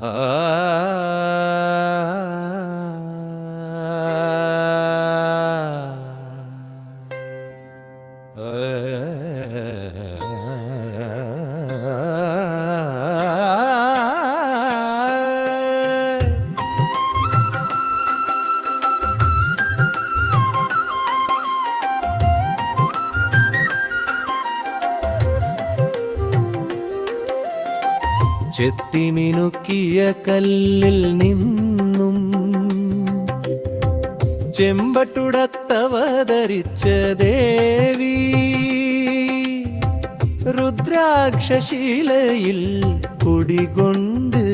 呃 ചെത്തിമിനുക്കിയ കല്ലിൽ നിന്നും ചെമ്പട്ടുടത്തവതരിച്ച ദേവി രുദ്രാക്ഷശീലയിൽ കുടികൊണ്ട്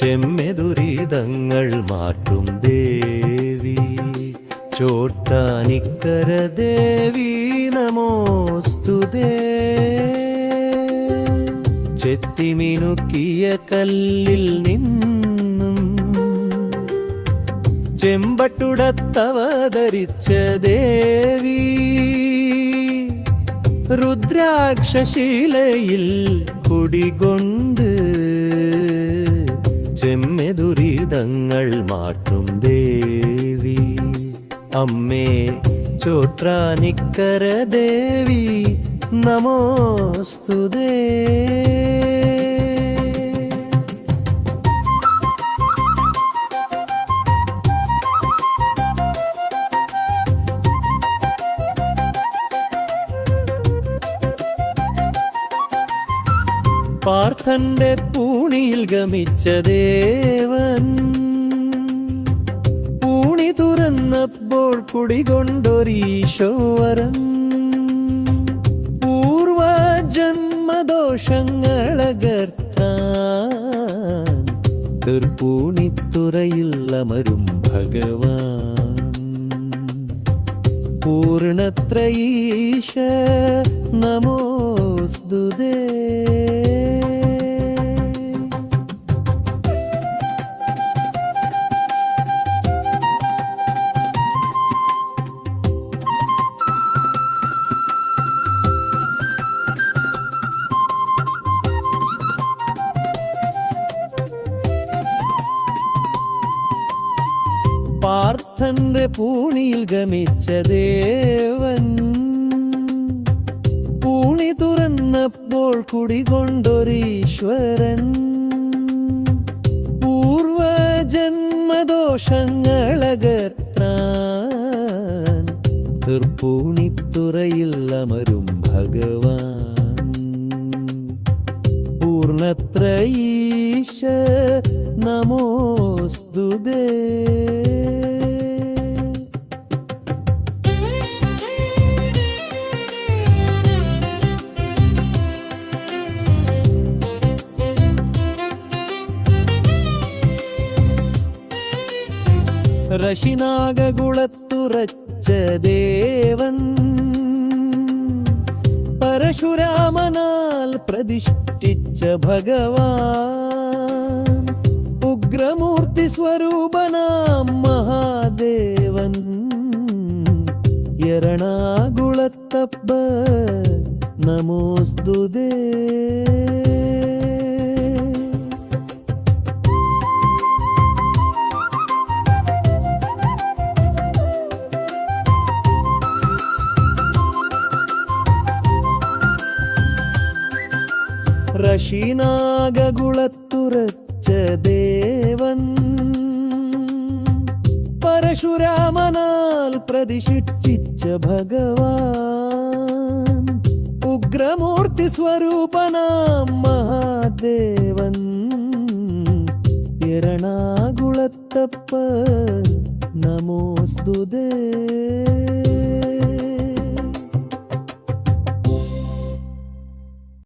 ചെമ്മെതുരിതങ്ങൾ മാറ്റും ദേവി. ചോട്ടാനിക്കര ദേവി നമോസ്തുതേ ചെത്തിമിനുക്കിയ കല്ലിൽ നിന്നും ചെമ്പട്ടുടത്തവതരിച്ച ദേവി രുദ്രാക്ഷശീലയിൽ കുടികൊണ്ട് ചെമ്മെതുരിതങ്ങൾ മാറ്റും ദേവി. അമ്മേ ചോട്രാനിക്കര ദേവി പാർത്ഥന്റെ പൂണിയിൽ ഗമിച്ച ദേവൻ പൂണി തുറന്നപ്പോൾ കുടികൊണ്ടൊരീശോവരൻ തീർപ്പൂണിത്തുറയിൽ അമരും ഭഗവാൻ. പൂർണത്രയീശ നമോസ്തുതേ. പാർത്ഥന്റെ പൂണിയിൽ ഗമിച്ച ദേവൻ. പൂണി തുറന്നപ്പോൾ കുടികൊണ്ടൊരീശ്വരൻ. പൂർവ തൃപ്പൂണിത്തുറയിൽ അമരും ഭഗവാൻ. പൂർണത്രയീശ നമോസ്തുതേ. റശിനാഗകുളത്തുറച്ച ദേവൻ പരശുരാമനാൽ പ്രതിഷ്ഠിച്ച ഭഗവാൻ ഉഗ്രമൂർത്തി സ്വരൂപനാം മഹാദേവൻ എറണാകുളത്തപ്പ നമോസ്തുതേ റഷീനാഗകുളത്തുറച്ച ദേവൻ പരശുരാമനാൽ പ്രതിഷ്ഠിച്ച ഭഗവാൻ. ഉഗ്രമൂർത്തി സ്വരൂപനാം മഹാദേവൻ. എറണാകുളത്തപ്പ നമോസ്തുതേ.